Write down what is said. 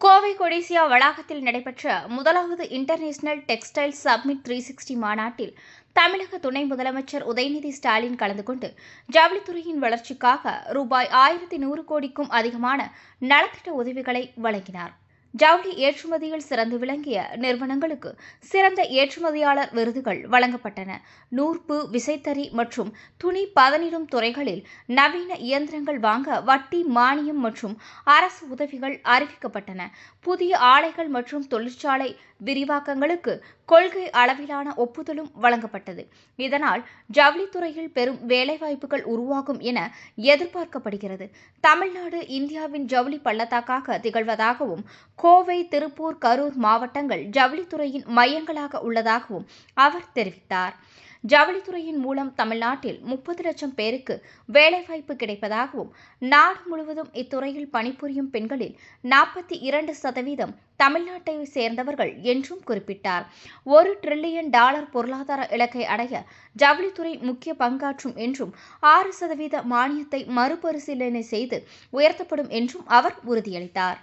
கோவை கொடிசியா வளாகத்தில் நடைபெற்ற முதலாவது international textile summit three sixty மாநாட்டில் தமிழக துணை முதலமைச்சர் உதயநிதி ஸ்டாலின் கலந்து கொண்டு ஜவுளித்துறையின் வளர்ச்சிக்காக ரூபாய் ஆயிரத்தி நூறு கோடிக்கும் அதிகமான நலத்திட்ட உதவிகளை வழங்கினார். ஜவுளி ஏற்றுமதியில் சிறந்து விளங்கிய நிறுவனங்களுக்கு சிறந்த ஏற்றுமதியாளர் விருதுகள் வழங்கப்பட்டன. நூற்பு விசைத்தறி மற்றும் துணி பதனிடும் துறைகளில் நவீன இயந்திரங்கள் வாங்க வட்டி மானியம் மற்றும் அரசு உதவிகள் அறிவிக்கப்பட்டன. புதிய ஆலைகள் மற்றும் தொழிற்சாலை விரிவாக்கங்களுக்கு கொள்கை அளவிலான ஒப்புதலும் வழங்கப்பட்டது. இதனால் ஜவுளித்துறையில் பெரும் வேலைவாய்ப்புகள் உருவாகும் என எதிர்பார்க்கப்படுகிறது. தமிழ்நாடு இந்தியாவின் ஜவுளி பள்ளத்தாக்காக திகழ்வதாகவும் கோவை திருப்பூர் கரூர் மாவட்டங்கள் ஜவுளித்துறையின் மையங்களாக உள்ளதாகவும் அவர் தெரிவித்தார். ஜவுளித்துறையின் மூலம் தமிழ்நாட்டில் முப்பது லட்சம் பேருக்கு வேலைவாய்ப்பு கிடைப்பதாகவும் நாடு முழுவதும் இத்துறையில் பணிபுரியும் பெண்களில் நாற்பத்தி இரண்டு சதவீதம் தமிழ்நாட்டை சேர்ந்தவர்கள் என்றும் குறிப்பிட்டார். ஒரு டிரில்லியன் டாலர் பொருளாதார இலக்கை அடைய ஜவுளித்துறை முக்கிய பங்காற்றும் என்றும் ஆறு சதவீத மானியத்தை மறுபரிசீலனை செய்து உயர்த்தப்படும் என்றும் அவர் உறுதியளித்தார்.